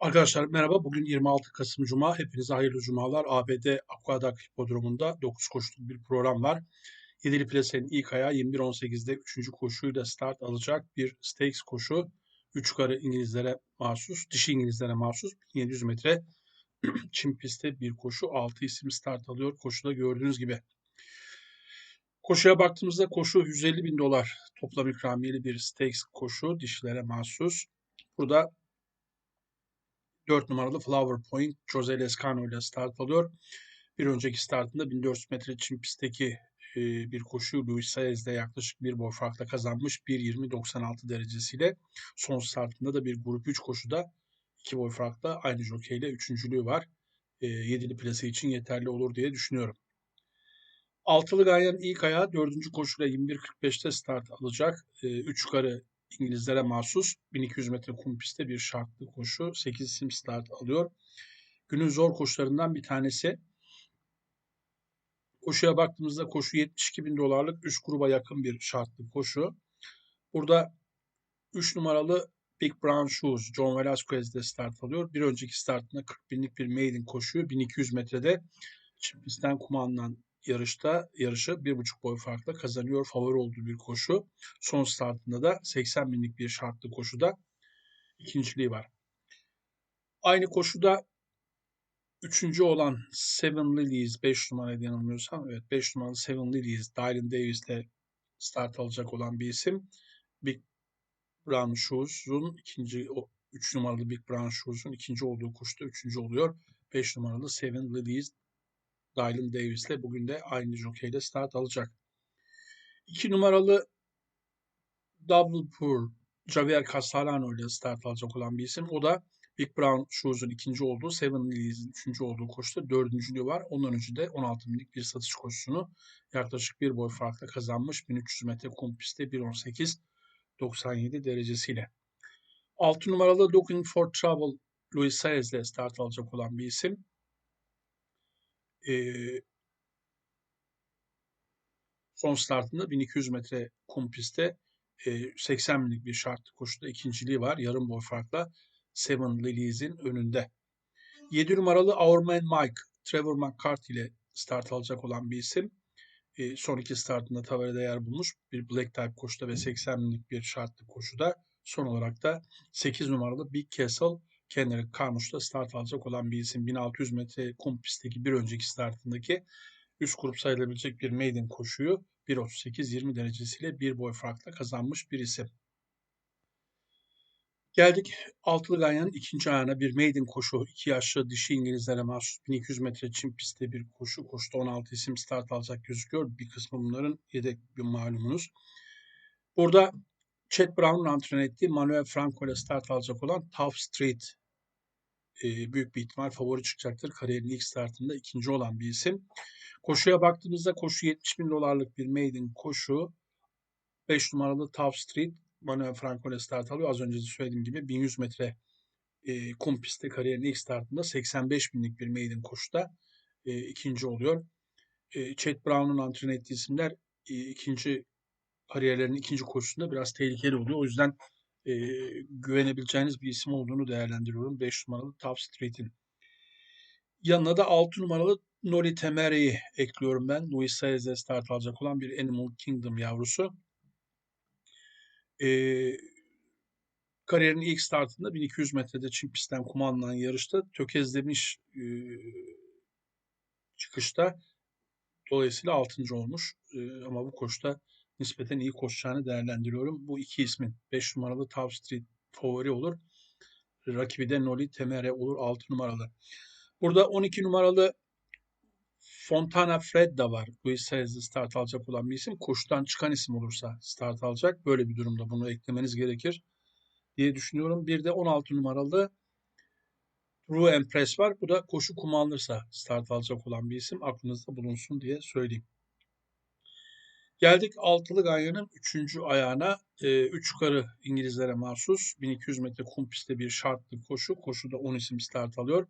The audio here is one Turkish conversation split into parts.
Arkadaşlar merhaba. Bugün 26 Kasım Cuma. Hepinize hayırlı cumalar. ABD Aqueduct Hipodromu'nda 9 koşuluk bir program var. Yedili plasenin ilk ayağı 21.18'de 3. koşuyla start alacak bir stakes koşu. 3 karı İngilizlere mahsus, dişi İngilizlere mahsus 1700 metre çim pistte bir koşu. 6 isim start alıyor. Koşuda gördüğünüz gibi. Koşuya baktığımızda koşu 150 bin dolar toplam ikramiyeli bir stakes koşu dişilere mahsus. Burada 4 numaralı Flower Point Jose Lescano ile start alıyor. Bir önceki startında 1400 metre çim pistteki e, bir koşu Luis Saez'de yaklaşık bir boy farkla kazanmış 1.20.96 derecesiyle. Son startında da bir grup 3 koşuda 2 boy farkla aynı jokeyle üçüncülüğü var. E, yedili plase için yeterli olur diye düşünüyorum. Altılı Ganyan ilk ayağı 4. koşuyla 21.45'te start alacak. 3 e, karı İngilizlere mahsus 1200 metre kum pistte bir şartlı koşu. 8 isim start alıyor. Günün zor koşularından bir tanesi. Koşuya baktığımızda koşu 72 bin dolarlık üst gruba yakın bir şartlı koşu. Burada 3 numaralı Big Brown Shoes John Velasquez'de start alıyor. Bir önceki startında 40 binlik bir maiden koşuyor. 1200 metrede çift pistten kumandan yarışta yarışı bir buçuk boy farkla kazanıyor. Favori olduğu bir koşu. Son startında da 80 binlik bir şartlı koşuda ikinciliği var. Aynı koşuda üçüncü olan Seven Lilies 5 numaraydı yanılmıyorsam. Evet 5 numaralı Seven Lilies Dylan Davis ile start alacak olan bir isim. Big Brown Shoes'un ikinci 3 numaralı Big Brown Shoes'un ikinci olduğu koşuda üçüncü oluyor. 5 numaralı Seven Lilies Dylan Davis'le bugün de aynı jokeyle start alacak. 2 numaralı Double Poor Javier Castellano ile start alacak olan bir isim. O da Big Brown Shoes'un ikinci olduğu, Seven Lilies'in üçüncü olduğu koşuda dördüncülüğü var. Ondan önce de 16 binlik bir satış koşusunu yaklaşık bir boy farkla kazanmış. 1300 metre kum pistte 1.18 97 derecesiyle. 6 numaralı Looking for Trouble Luis Saez ile start alacak olan bir isim e, son startında 1200 metre kum pistte e, 80 binlik bir şartlı koşuda ikinciliği var. Yarım boy farkla Seven Lilies'in önünde. 7 numaralı Our Man Mike, Trevor McCarthy ile start alacak olan bir isim. E, son iki startında taverede yer bulmuş. Bir Black Type koşuda ve 80 binlik bir şartlı koşuda. Son olarak da 8 numaralı Big Castle Kendrick Carmouche'da start alacak olan bir isim. 1600 metre kum pistteki bir önceki startındaki üst grup sayılabilecek bir maiden koşuyu 1.38-20 derecesiyle bir boy farkla kazanmış bir isim. Geldik Altılı Ganyan'ın ikinci ayağına bir maiden koşu. iki yaşlı dişi İngilizlere mahsus 1200 metre çim pistte bir koşu. Koşuda 16 isim start alacak gözüküyor. Bir kısmı bunların yedek bir malumunuz. Burada Chet Brown'un antren ettiği Manuel Franco ile start alacak olan Tough Street e, büyük bir ihtimal favori çıkacaktır. Kariyerin ilk startında ikinci olan bir isim. Koşuya baktığımızda koşu 70 bin dolarlık bir maiden koşu. 5 numaralı Tough Street Manuel Franco ile start alıyor. Az önce de söylediğim gibi 1100 metre e, kum pistte kariyerin ilk startında 85 binlik bir maiden koşuda e, ikinci oluyor. E, Chet Brown'un antren ettiği isimler e, ikinci kariyerlerinin ikinci koşusunda biraz tehlikeli oluyor. O yüzden e, güvenebileceğiniz bir isim olduğunu değerlendiriyorum. 5 numaralı Street'in. Yanına da 6 numaralı Nori Temere'yi ekliyorum ben. Luis Saez'e start alacak olan bir Animal Kingdom yavrusu. Ee, kariyerin ilk startında 1200 metrede çim pistten kumandan yarışta tökezlemiş e, çıkışta dolayısıyla 6. olmuş. E, ama bu koşta nispeten iyi koşacağını değerlendiriyorum. Bu iki ismin 5 numaralı Top Street favori olur. Rakibi de Noli Temere olur 6 numaralı. Burada 12 numaralı Fontana Fred de var. Luis Saez'de start alacak olan bir isim. Koşudan çıkan isim olursa start alacak. Böyle bir durumda bunu eklemeniz gerekir diye düşünüyorum. Bir de 16 numaralı True Empress var. Bu da koşu kumu start alacak olan bir isim. Aklınızda bulunsun diye söyleyeyim. Geldik altılı ganyanın üçüncü ayağına. E, üç yukarı İngilizlere mahsus 1200 metre kum pistte bir şartlı koşu. Koşuda 10 isim start alıyor.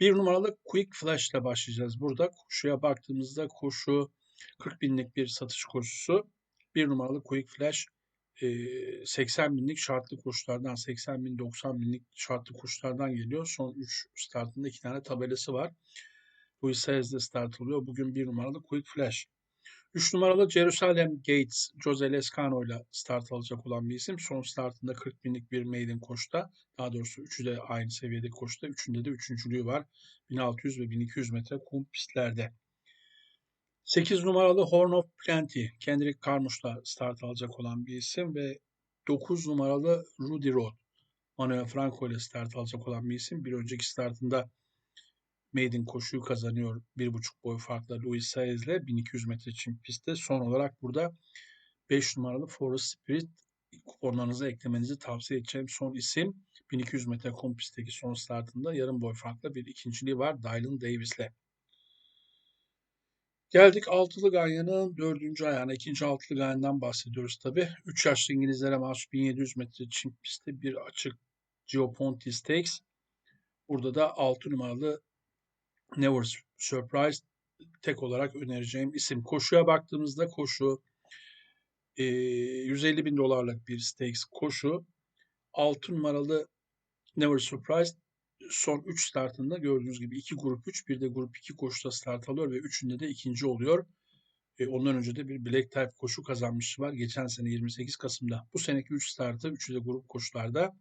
Bir numaralı Quick Flash ile başlayacağız burada. Koşuya baktığımızda koşu 40 binlik bir satış koşusu. Bir numaralı Quick Flash Eee, 80 binlik şartlı koşulardan, 80 bin, 90 binlik şartlı koşulardan geliyor. Son 3 startında 2 tane tabelası var. Louis Saez'de start oluyor. Bugün 1 numaralı Quick Flash. 3 numaralı Jerusalem Gates, Jose Lescano ile start alacak olan bir isim. Son startında 40 binlik bir maiden koşta. Daha doğrusu üçü de aynı seviyede koşta. Üçünde de üçüncülüğü var. 1600 ve 1200 metre kum pistlerde. 8 numaralı Horn of Plenty, Kendrick Carmouche'la start alacak olan bir isim ve 9 numaralı Rudy Road, Manuel Franco ile start alacak olan bir isim. Bir önceki startında Maiden koşuyu kazanıyor. 1,5 boy farkla Luis Saez ile 1200 metre çim pistte. Son olarak burada 5 numaralı Forest Spirit kuponlarınıza eklemenizi tavsiye edeceğim son isim. 1200 metre kum pistteki son startında yarım boy farkla bir ikinciliği var Dylan Davis'le. Geldik altılı ganyanın dördüncü ayağına. ikinci altılı ganyandan bahsediyoruz tabi. 3 yaşlı İngilizlere mahsus 1700 metre çim pistte bir açık Geoponti Stakes. Burada da 6 numaralı Never Surprise tek olarak önereceğim isim. Koşuya baktığımızda koşu e, 150 bin dolarlık bir stakes koşu. 6 numaralı Never Surprise son 3 startında gördüğünüz gibi 2 grup 3 bir de grup 2 koşuda start alıyor ve üçünde de ikinci oluyor. E, ondan önce de bir Black Type koşu kazanmışı var. Geçen sene 28 Kasım'da. Bu seneki 3 startı 3'ü de grup koşularda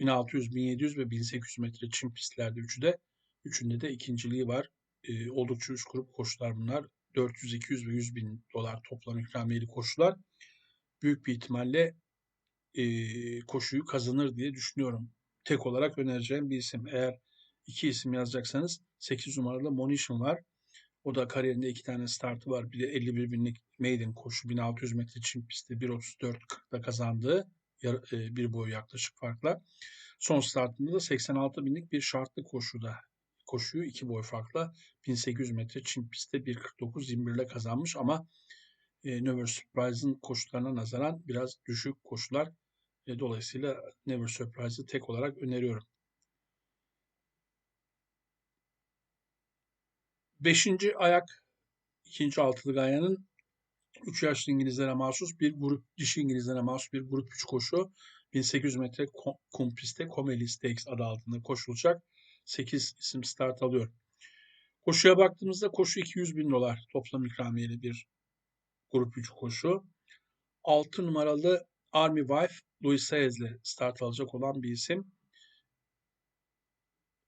1600, 1700 ve 1800 metre çim pistlerde 3'ü de üçünde de ikinciliği var. E, oldukça üst grup koşular bunlar. 400, 200 ve 100 bin dolar toplam ikramiyeli koşular. Büyük bir ihtimalle e, koşuyu kazanır diye düşünüyorum tek olarak önereceğim bir isim. Eğer iki isim yazacaksanız 8 numaralı Monition var. O da kariyerinde iki tane startı var. Bir de 51 binlik maiden koşu 1600 metre çim pistte 1.34.40'da kazandığı e, bir boy yaklaşık farkla. Son startında da 86 binlik bir şartlı koşuda koşuyu iki boy farkla 1800 metre çim pistte 1.49.21 ile kazanmış ama e, Never Surprise'ın koşularına nazaran biraz düşük koşular e, dolayısıyla Never Surprise'ı tek olarak öneriyorum. Beşinci ayak ikinci altılı gayanın 3 yaşlı İngilizlere mahsus bir grup, dişi İngilizlere mahsus bir grup 3 koşu 1800 metre kum pistte Comely Stakes adı altında koşulacak. 8 isim start alıyor. Koşuya baktığımızda koşu 200 bin dolar toplam ikramiyeli bir grup 3 koşu. 6 numaralı Army Wife Luis Saez'le start alacak olan bir isim.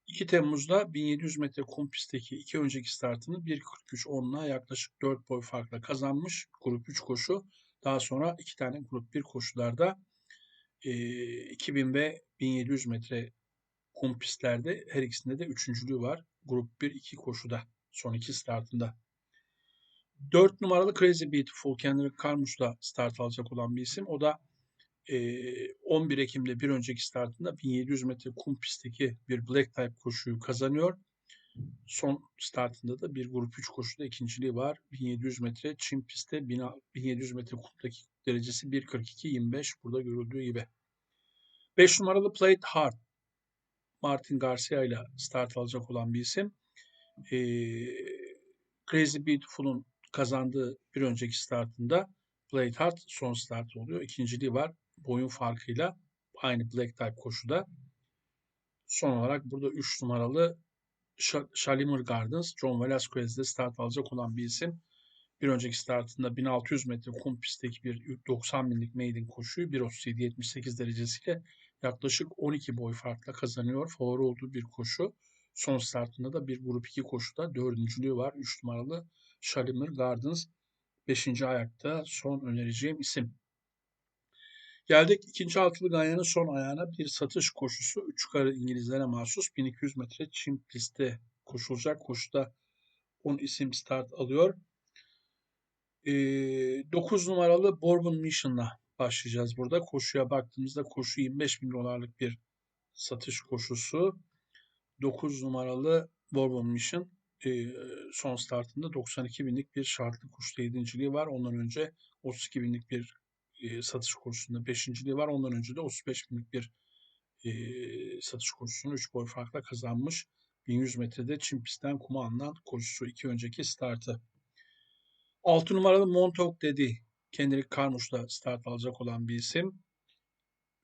2 Temmuz'da 1700 metre kum pistteki iki önceki startını 1.43.10'la yaklaşık 4 boy farkla kazanmış. Grup 3 koşu. Daha sonra iki tane grup 1 koşularda e, 2000 ve 1700 metre kum pistlerde her ikisinde de üçüncülüğü var. Grup 1 iki koşuda son iki startında. 4 numaralı Crazy Beautiful Kendrick Carmouche'la start alacak olan bir isim. O da 11 Ekim'de bir önceki startında 1700 metre kum pistteki bir black type koşuyu kazanıyor. Son startında da bir grup 3 koşuda ikinciliği var. 1700 metre çim pistte 1700 metre kumdaki derecesi 1.42.25 burada görüldüğü gibi. 5 numaralı Plate Hard Martin Garcia ile start alacak olan bir isim. Ee, Crazy Beautiful'un kazandığı bir önceki startında Blade Hard son start oluyor. İkinciliği var boyun farkıyla aynı Black Type koşuda. Son olarak burada 3 numaralı Shalimar Gardens, John Velasquez'de start alacak olan bir isim. Bir önceki startında 1600 metre kum pistteki bir 90 binlik maiden koşuyu 1.37-78 derecesiyle yaklaşık 12 boy farkla kazanıyor. Favori olduğu bir koşu. Son startında da bir grup 2 koşuda dördüncülüğü var. 3 numaralı Shalimar Gardens. 5. ayakta son önereceğim isim. Geldik ikinci altılı ganyanın son ayağına bir satış koşusu. Üç karı İngilizlere mahsus 1200 metre çim pistte koşulacak. Koşuda 10 isim start alıyor. E, 9 numaralı Bourbon Mission'la başlayacağız burada. Koşuya baktığımızda koşu 25 bin dolarlık bir satış koşusu. 9 numaralı Bourbon Mission e, son startında 92 binlik bir şartlı koşuda yedinciliği var. Ondan önce 32 binlik bir e, satış kursunda beşinciliği var. Ondan önce de 35 binlik bir e, satış kursunu 3 boy farkla kazanmış. 1100 metrede çim pistten kuma alınan koşusu iki önceki startı. 6 numaralı Montauk dedi. Kendrick Carmouche'la start alacak olan bir isim.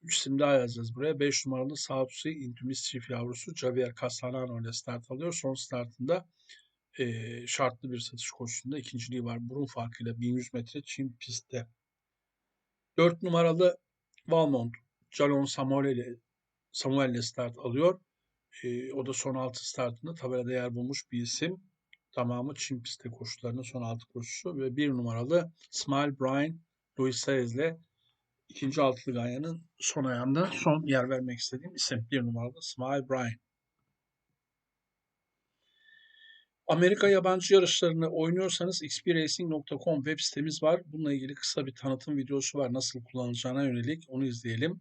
3 isim daha yazacağız buraya. 5 numaralı South Sea Into Mischief yavrusu Javier Castellano ile start alıyor. Son startında eee, şartlı bir satış koşusunda ikinciliği var. Burun farkıyla 1100 metre Çin pistte. 4 numaralı Valmont Jalon Samuel ile Samuel ile start alıyor. Eee, o da son 6 startında tabelada yer bulmuş bir isim. Tamamı Çin pistte koşularının son 6 koşusu ve 1 numaralı Smile Brian Louis Sayes ile ikinci altılı ganyanın son ayağında son yer vermek istediğim isim. 1 numaralı Smile Brian. Amerika yabancı yarışlarını oynuyorsanız xpracing.com web sitemiz var. Bununla ilgili kısa bir tanıtım videosu var. Nasıl kullanılacağına yönelik onu izleyelim.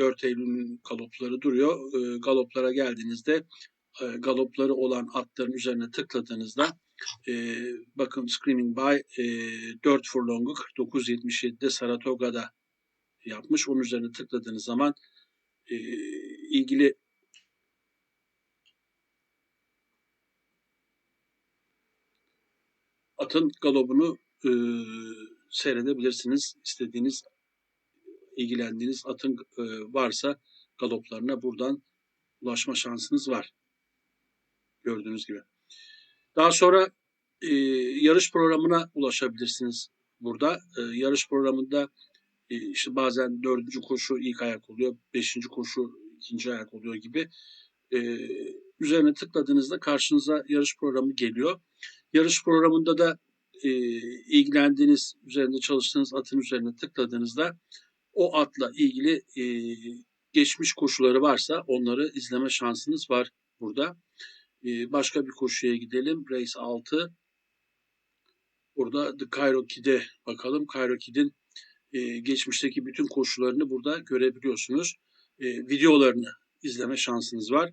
4 Eylül'ün galopları duruyor. E, galoplara geldiğinizde e, galopları olan atların üzerine tıkladığınızda e, bakın Screaming By e, 4 furlong'u 49.77'de Saratoga'da yapmış. Onun üzerine tıkladığınız zaman e, ilgili atın galobunu e, seyredebilirsiniz. İstediğiniz, ilgilendiğiniz atın e, varsa galoplarına buradan ulaşma şansınız var. Gördüğünüz gibi. Daha sonra e, yarış programına ulaşabilirsiniz burada. E, yarış programında e, işte bazen dördüncü koşu ilk ayak oluyor, beşinci koşu ikinci ayak oluyor gibi. E, üzerine tıkladığınızda karşınıza yarış programı geliyor. Yarış programında da e, ilgilendiğiniz, üzerinde çalıştığınız atın üzerine tıkladığınızda o atla ilgili e, geçmiş koşuları varsa onları izleme şansınız var burada. E, başka bir koşuya gidelim. Race 6. Burada The Cairo Kid'e bakalım. Cairo Kid'in e, geçmişteki bütün koşularını burada görebiliyorsunuz. E, videolarını izleme şansınız var.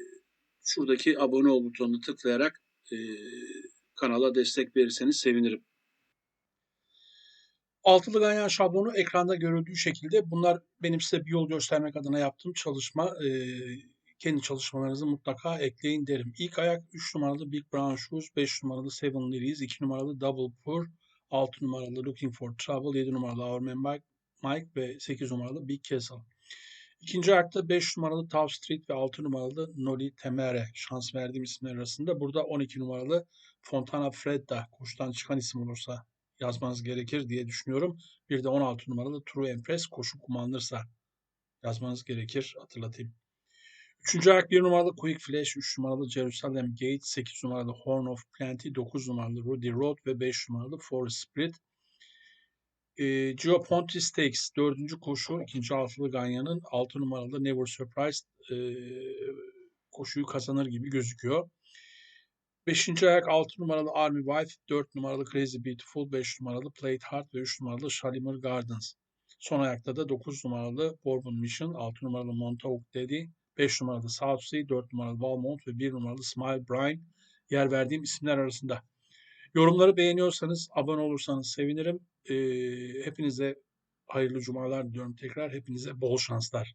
şuradaki abone ol butonunu tıklayarak e, kanala destek verirseniz sevinirim. Altılı ganyan şablonu ekranda görüldüğü şekilde bunlar benim size bir yol göstermek adına yaptığım çalışma. Ee, kendi çalışmalarınızı mutlaka ekleyin derim. İlk ayak 3 numaralı Big Brown Shoes, 5 numaralı Seven Lilies, 2 numaralı Double Pour, 6 numaralı Looking for Trouble, 7 numaralı Our Man Mike, Mike ve 8 numaralı Big Castle. İkinci ayakta 5 numaralı Tow Street ve 6 numaralı Noli Temere şans verdiğim isimler arasında. Burada 12 numaralı Fontana Fredda koşudan çıkan isim olursa yazmanız gerekir diye düşünüyorum. Bir de 16 numaralı True Empress koşu kullanılırsa yazmanız gerekir hatırlatayım. Üçüncü ayak 1 numaralı Quick Flash, 3 numaralı Jerusalem Gate, 8 numaralı Horn of Plenty, 9 numaralı Rudy Road ve 5 numaralı Forest Spirit. E, Gio Ponti Stakes 4. koşu 2. altılı Ganyan'ın 6 numaralı Never Surprised e, koşuyu kazanır gibi gözüküyor. 5. ayak 6 numaralı Army Wife, 4 numaralı Crazy Beautiful, 5 numaralı Plate Heart ve 3 numaralı Shalimar Gardens. Son ayakta da 9 numaralı Bourbon Mission, 6 numaralı Montauk Daddy, 5 numaralı Southsea, 4 numaralı Valmont ve 1 numaralı Smile Brian yer verdiğim isimler arasında. Yorumları beğeniyorsanız, abone olursanız sevinirim. Hepinize hayırlı cumalar diliyorum tekrar. Hepinize bol şanslar.